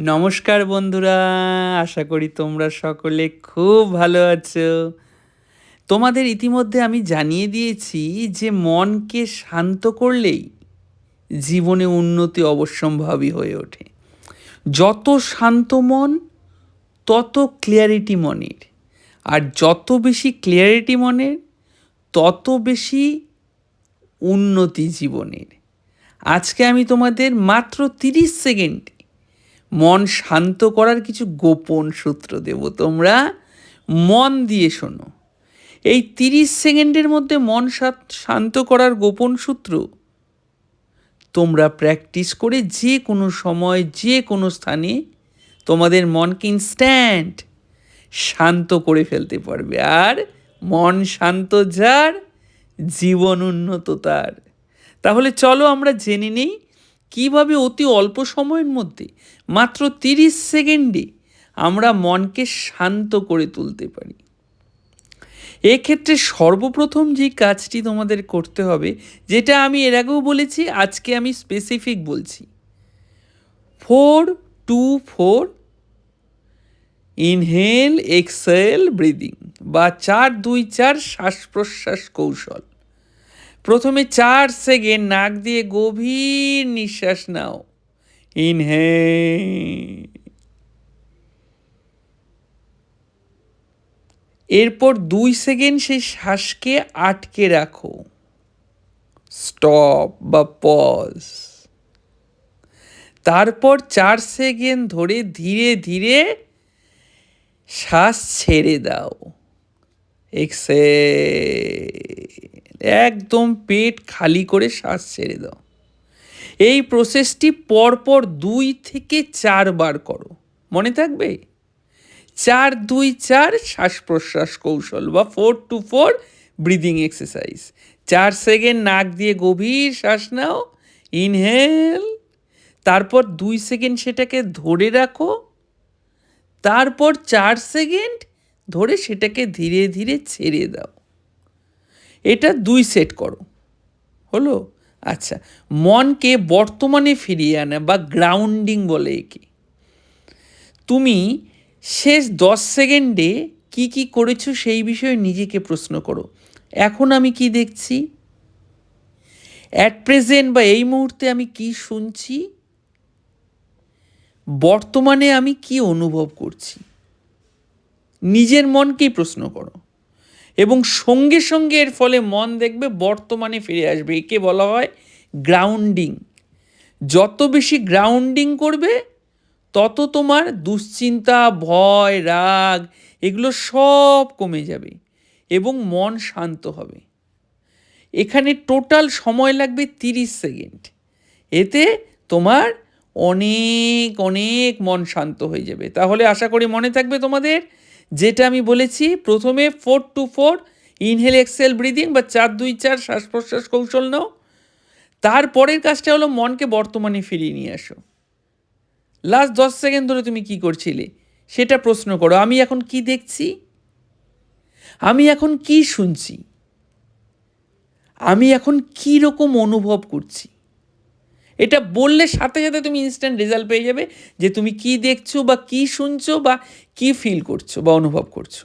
নমস্কার বন্ধুরা, আশা করি তোমরা সকলে খুব ভালো আছো। তোমাদের ইতিমধ্যে আমি জানিয়ে দিয়েছি যে মনকে শান্ত করলেই জীবনে উন্নতি অবশ্যম্ভাবী হয়ে ওঠে। যত শান্ত মন, তত ক্লিয়ারিটি মনের। আর যত বেশি ক্লিয়ারিটি মনের, তত বেশি উন্নতি জীবনের। আজকে আমি তোমাদের মাত্র তিরিশ সেকেন্ডে মন শান্ত করার কিছু গোপন সূত্র দেব তোমরা। মন দিয়ে শোনো। এই তিরিশ সেকেন্ডের মধ্যে মন শান্ত করার গোপন সূত্র তোমরা প্র্যাকটিস করে যে কোনো সময়, যে কোনো স্থানে তোমাদের মনকে ইনস্ট্যান্ট শান্ত করে ফেলতে পারবে। আর মন শান্ত যার, জীবন উন্নত তার। তাহলে চলো আমরা জেনে নেই কীভাবে অতি অল্প সময়ের মধ্যে, মাত্র তিরিশ সেকেন্ডে আমরা মনকে শান্ত করে তুলতে পারি? এক্ষেত্রে সর্বপ্রথম যে কাজটি তোমাদের করতে হবে, যেটা আমি এর আগেও বলেছি, আজকে আমি স্পেসিফিক বলছি। Four two four inhale exhale breathing বা চার, দুই, চার শ্বাস প্রশ্বাস কৌশল। প্রথমে চার সেকেন্ড, নাক দিয়ে গভীর নিঃশ্বাস নাও। ইনহেল। এরপর দুই সেকেন্ড সেই শ্বাসকে আটকে রাখো। স্টপ বা পজ। তারপর চার সেকেন্ড ধরে ধীরে ধীরে শ্বাস ছেড়ে দাও। এক্সেল একদম পেট খালি করে শ্বাস ছেড়ে দাও। এই প্রসেসটি পরপর দুই থেকে চারবার করো। মনে থাকবে? চার, দুই, চার, শ্বাস প্রশ্বাস কৌশল বা four two four breathing exercise চার সেকেন্ড নাক দিয়ে গভীর শ্বাস নাও। ইনহেল তারপর দুই সেকেন্ড সেটাকে ধরে রাখো। তারপর চার সেকেন্ড ধরে সেটাকে ধীরে ধীরে ছেড়ে দাও। এটা দুই সেট করো। হলো? আচ্ছা মনকে বর্তমানে ফিরিয়ে আনা বা গ্রাউন্ডিং বলে একে। তুমি শেষ দশ সেকেন্ডে কি কি করেছ সেই বিষয়ে নিজেকে প্রশ্ন করো। এখন আমি কি দেখছি? অ্যাট প্রেজেন্ট বা এই মুহূর্তে আমি কি শুনছি? বর্তমানে আমি কি অনুভব করছি? নিজের মনকেই প্রশ্ন করো। এবং সঙ্গে সঙ্গে এর ফলে মন দেখবে বর্তমানে ফিরে আসবে। একে বলা হয় গ্রাউন্ডিং যত বেশি গ্রাউন্ডিং করবে, তত তোমার দুশ্চিন্তা, ভয়, রাগ এগুলো সব কমে যাবে এবং মন শান্ত হবে। এখানে টোটাল সময় লাগবে তিরিশ সেকেন্ড। এতে তোমার অনেক অনেক মন শান্ত হয়ে যাবে। তাহলে আশা করি মনে থাকবে তোমাদের যেটা আমি বলেছি, প্রথমে four two four inhale exhale breathing বা চার দুই চার, শ্বাস প্রশ্বাস কৌশল নাও। তারপরের কাজটা হলো মনকে বর্তমানে ফিরিয়ে নিয়ে আসো। লাস্ট দশ সেকেন্ড ধরে তুমি কি করছিলে, সেটা প্রশ্ন করো, আমি এখন কি দেখছি? আমি এখন কি শুনছি? আমি এখন কী রকম অনুভব করছি? এটা বললে সাথে সাথে তুমি ইনস্ট্যান্ট রেজাল্ট পেয়ে যাবে যে তুমি কি দেখছ বা কি শুনছো বা কি ফিল করছ বা অনুভব করছ।